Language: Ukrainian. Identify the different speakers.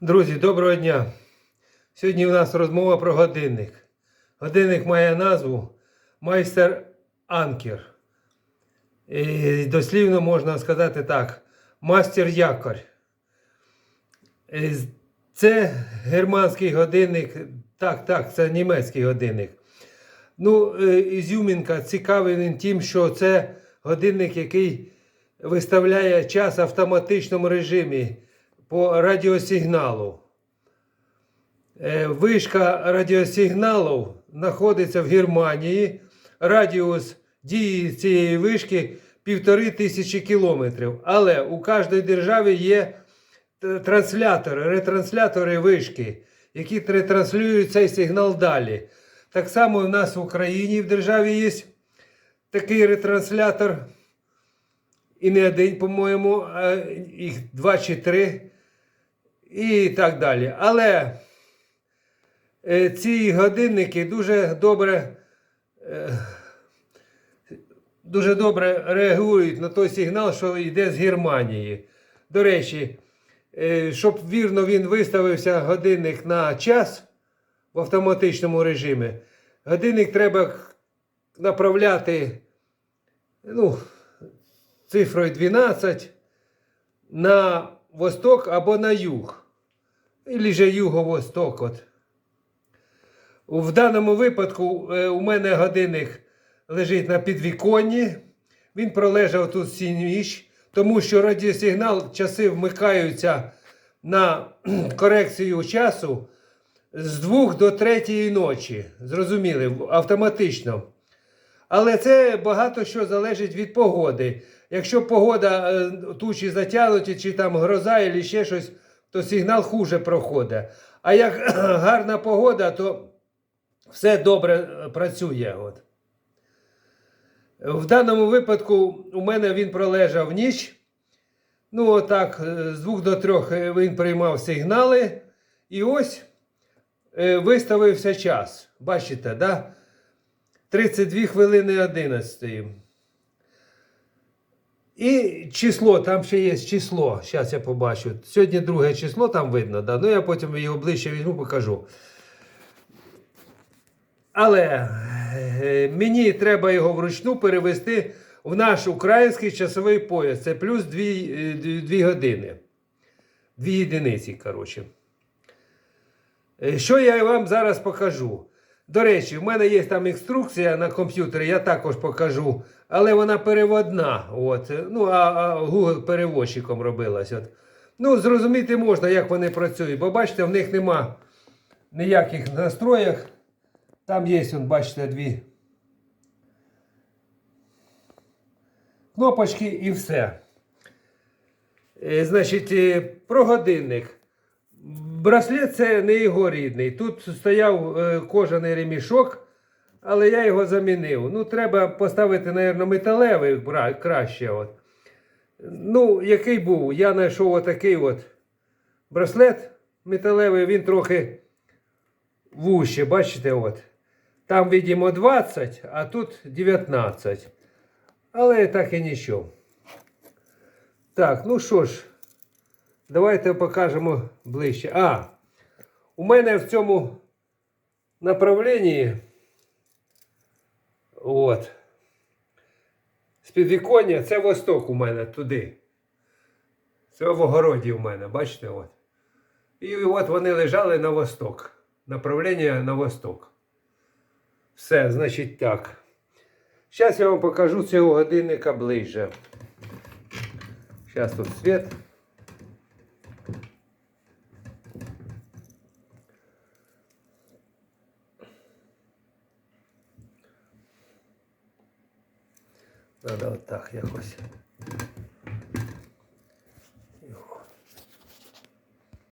Speaker 1: Друзі, доброго дня! Сьогодні у нас розмова про годинник. Годинник має назву Майстер Анкер. І дослівно можна сказати так: Мастер якорь. Е, Це германський годинник. Так, так, це німецький годинник. Ну, е, ізюмінка цікавий він тим, що це годинник, який виставляє час в автоматичному режимі по радіосигналу. Е, Вишка радіосигналів знаходиться в Германії. Радіус дії цієї вишки півтори тисячі кілометрів. Але у кожній державі є транслятори, ретранслятори вишки, які ретранслюють цей сигнал далі. Так само в нас в Україні в державі є такий ретранслятор. І не один, по-моєму, їх два чи три. І так далі. Але е, ці годинники дуже добре, е, дуже добре реагують на той сигнал, що йде з Германії. До речі, е, щоб вірно він виставився годинник на час в автоматичному режимі, годинник треба направляти ну, цифрою 12 на восток або на юг. Ілі же юго-восток. В даному випадку е, у мене годинник лежить на підвіконні. Він пролежав тут всю ніч, тому що радіосигнал часи вмикаються на корекцію часу з 2 до 3 ночі. Зрозуміли, автоматично. Але це багато що залежить від погоди. Якщо погода е, тучі затягнуті, чи там гроза, чи ще щось, то сигнал хуже проходить. А як гарна погода, то все добре е, працює. От. В даному випадку у мене він пролежав ніч. Ну, отак, е, з двох до трьох е, він приймав сигнали. І ось виставився час. Бачите, да? 32 хвилини 11. І число, там ще є число. Зараз я побачу. Сьогодні друге число там видно, да? ну я потім його ближче візьму, покажу. Але е, мені треба його вручну перевести в наш український часовий пояс. Це плюс 2, години. Дві єдиниці, коротше. Е, Що я вам зараз покажу? До речі, в мене є там інструкція на комп'ютері, я також покажу, але вона переводна. От. Ну, а, а Google переводчиком робилась. От. Ну, зрозуміти можна, як вони працюють, бо бачите, в них нема ніяких настроєк. Там є, он, бачите, дві кнопочки і все. Е, Значить, е, про годинник. Браслет це не його рідний. Тут стояв е, кожаний ремішок, але я його замінив. Ну, треба поставити, мабуть, металевий краще. От. Ну, який був? Я знайшов отакий от браслет металевий, він трохи вуще, бачите, от. Там, видимо, 20, а тут 19. Але так і нічого. Так, ну що ж. Давайте покажемо ближче. А, у мене в цьому направленні от, з підвіконня це восток у мене туди. Це в огороді у мене, бачите? от. І от вони лежали на восток. Направлення на восток. Все, значить так. Зараз я вам покажу цього годинника ближче. Зараз тут світ. Надо отак якось.